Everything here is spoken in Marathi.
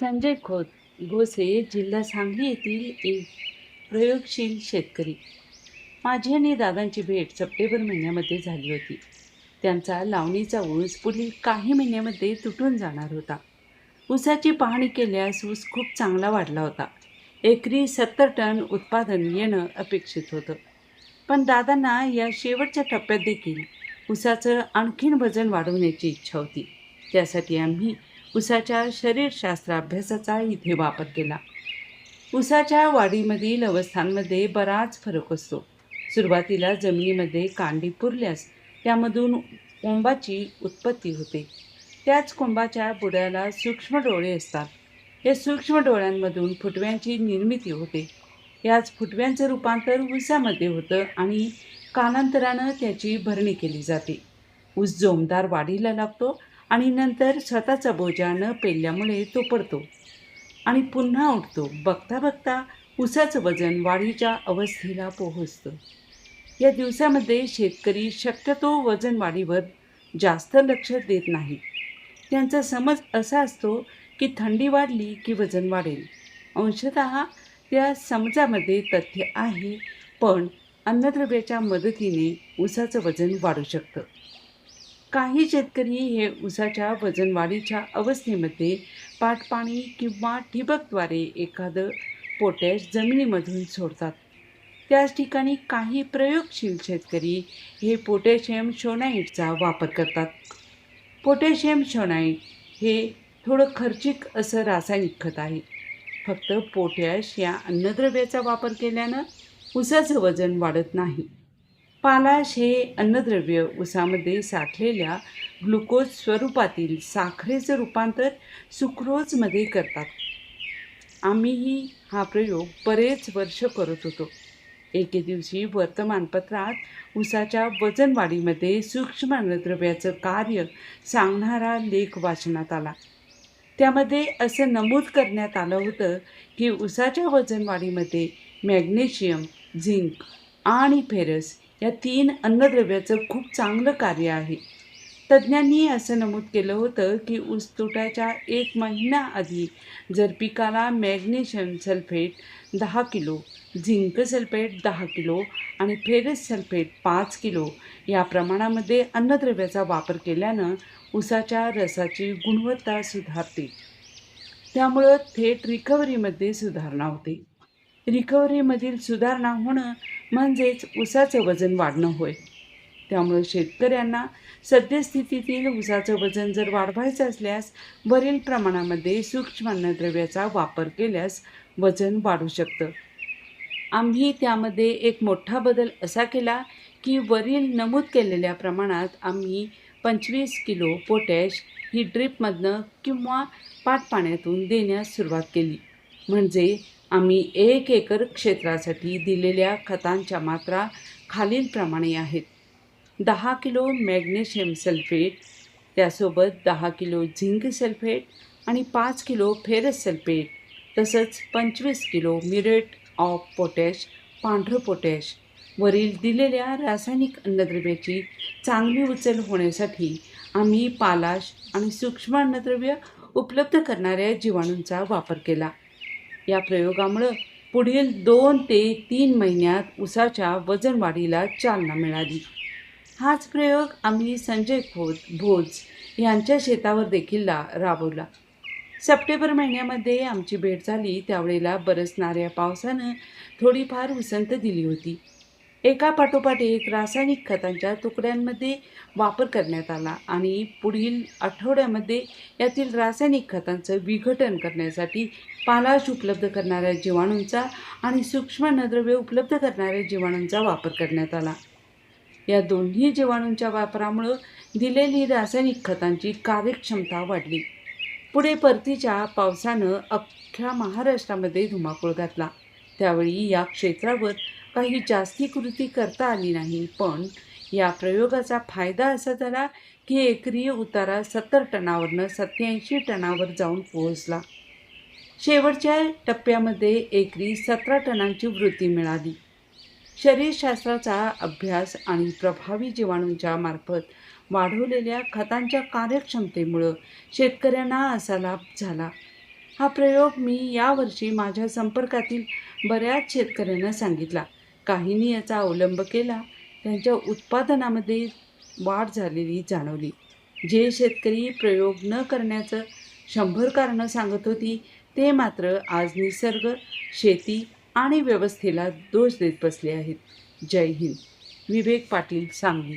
संजय खोत घोसे जिल्हा सांगली येथील एक प्रयोगशील शेतकरी. माझी आणि दादांची भेट सप्टेंबर महिन्यामध्ये झाली होती. त्यांचा लावणीचा ऊस पुढील काही महिन्यामध्ये तुटून जाणार होता. ऊसाची पाहणी केल्यास ऊस खूप चांगला वाढला होता. एकरी सत्तर टन उत्पादन येणं अपेक्षित होतं. पण दादांना या शेवटच्या टप्प्यात देखील ऊसाचं आणखीन वजन वाढवण्याची इच्छा होती. त्यासाठी आम्ही उसाच्या शरीरशास्त्र अभ्यासाचा इथे वापर केला. उसाच्या वाढीमधील अवस्थांमध्ये बराच फरक असतो. सुरुवातीला जमिनीमध्ये कांडी पुरल्यास त्यामधून कोंबाची उत्पत्ती होते. त्याच कोंबाच्या बुड्याला सूक्ष्म डोळे असतात. या सूक्ष्म डोळ्यांमधून फुटव्यांची निर्मिती होते. याच फुटव्यांचं रूपांतर उसामध्ये होतं आणि कालांतरानं त्याची भरणी केली जाते. ऊस जोमदार वाढीला लागतो आणि नंतर स्वतःचा बोजा न पेलल्यामुळे तो पडतो. आणि पुन्हा उठतो. बघता बघता ऊसाचं वजन वाढीच्या अवस्थेला पोहोचतं. या दिवसामध्ये शेतकरी शक्यतो वजन वाढीवर जास्त लक्ष देत नाहीत त्यांचा समज असा असतो की थंडी वाढली की वजन वाढेल. अंशतः त्या समजामध्ये तथ्य आहे पण अन्नद्रव्याच्या मदतीने ऊसाचं वजन वाढू शकतं. काही शेतकरी हे ऊसाच्या वजन वाढीच्या अवस्थेमध्ये पाटपाणी किंवा ठिबकद्वारे एखादं पोटॅश जमिनीमधून सोडतात. त्याच ठिकाणी काही प्रयोगशील शेतकरी हे पोटॅशियम शोनाईटचा वापर करतात. पोटॅशियम शोनाईट हे थोडं खर्चिक असं रासायनिक खत आहे. फक्त पोटॅश या अन्नद्रव्याचा वापर केल्यानं ऊसाचं वजन वाढत नाही. पालाश हे अन्नद्रव्य उसामध्ये साठलेल्या ग्लुकोज स्वरूपातील साखरेचं रूपांतर सुक्रोजमध्ये करतात. आम्हीही हा प्रयोग बरेच वर्ष करत होतो. एके दिवशी वर्तमानपत्रात उसाच्या वजनवाढीमध्ये सूक्ष्म अन्नद्रव्याचं कार्य सांगणारा लेख वाचनात आला. त्यामध्ये असं नमूद करण्यात आलं होतं की उसाच्या वजनवाढीमध्ये मॅग्नेशियम झिंक आणि फेरस या तीन अन्नद्रव्याचं खूप चांगलं कार्य आहे. तज्ज्ञांनी असं नमूद केलं होतं की ऊस तुटाच्या एक महिना आधी जर पिकाला मॅग्नेशियम सल्फेट दहा किलो झिंक सल्फेट दहा किलो आणि फेरस सल्फेट पाच किलो या प्रमाणामध्ये अन्नद्रव्याचा वापर केल्यानं ऊसाच्या रसाची गुणवत्ता सुधारते. त्यामुळं थेट रिकव्हरीमध्ये सुधारणा होते. रिकव्हरीमधील सुधारणा होणं म्हणजेच ऊसाचं वजन वाढणं होय. त्यामुळे शेतकऱ्यांना सद्यस्थितीतील ऊसाचं वजन जर वाढवायचं असल्यास वरील प्रमाणामध्ये सूक्ष्म अन्नद्रव्याचा वापर केल्यास वजन वाढू शकतं. आम्ही त्यामध्ये एक मोठा बदल असा केला की वरील नमूद केलेल्या प्रमाणात आम्ही पंचवीस किलो पोटॅश ही ड्रीपमधनं किंवा पाटपाण्यातून देण्यास सुरुवात केली. म्हणजे आम्ही एक एकर क्षेत्रासाठी दिलेल्या खतांच्या मात्रा खालीलप्रमाणे आहेत. दहा किलो मॅग्नेशियम सल्फेट त्यासोबत दहा किलो झिंक सल्फेट आणि पाच किलो फेरस सल्फेट तसंच पंचवीस किलो मिरेट ऑफ पोटॅश पांढरं पोटॅश. वरील दिलेल्या रासायनिक अन्नद्रव्याची चांगली उचल होण्यासाठी आम्ही पालाश आणि सूक्ष्म अन्नद्रव्य उपलब्ध करणाऱ्या जीवाणूंचा वापर केला. या प्रयोगामुळं पुढील दोन ते तीन महिन्यात उसाच्या वजनवाढीला चालना मिळाली. हाच प्रयोग आम्ही संजय खोत भोज यांच्या शेतावर देखील ला राबवला. सप्टेंबर महिन्यामध्ये आमची भेट झाली त्यावेळेला बरसणाऱ्या पावसानं थोडीफार उसंत दिली होती. एका पाठोपाठ एक रासायनिक खतांच्या तुकड्यांमध्ये वापर करण्यात आला आणि पुढील आठवड्यामध्ये यातील रासायनिक खतांचं विघटन करण्यासाठी पालाश उपलब्ध करणाऱ्या जीवाणूंचा आणि सूक्ष्म उपलब्ध करणाऱ्या जीवाणूंचा वापर करण्यात आला. या दोन्ही जीवाणूंच्या वापरामुळं दिलेली रासायनिक खतांची कार्यक्षमता वाढली. पुढे परतीच्या पावसानं अख्ख्या महाराष्ट्रामध्ये धुमाकूळ घातला. त्यावेळी या क्षेत्रावर काही जास्ती कृती करता आली नाही. पण या प्रयोगाचा फायदा असा झाला की एकरी उतारा सत्तर टनावरनं सत्याऐंशी टनावर जाऊन पोहोचला. शेवटच्या टप्प्यामध्ये एकरी सतरा टनांची वृत्ती मिळाली. शरीरशास्त्राचा अभ्यास आणि प्रभावी जीवाणूंच्या मार्फत वाढवलेल्या खतांच्या कार्यक्षमतेमुळं शेतकऱ्यांना असा लाभ झाला. हा प्रयोग मी यावर्षी माझ्या संपर्कातील बऱ्याच शेतकऱ्यांना सांगितला. काहींनी याचा अवलंब केला. त्यांच्या उत्पादनामध्ये वाढ झालेली जाणवली. जे शेतकरी प्रयोग न करण्याचं शंभर कारणं सांगत होती ते मात्र आज निसर्ग शेती आणि व्यवस्थेला दोष देत बसले आहेत. जय हिंद. विवेक पाटील सांगली.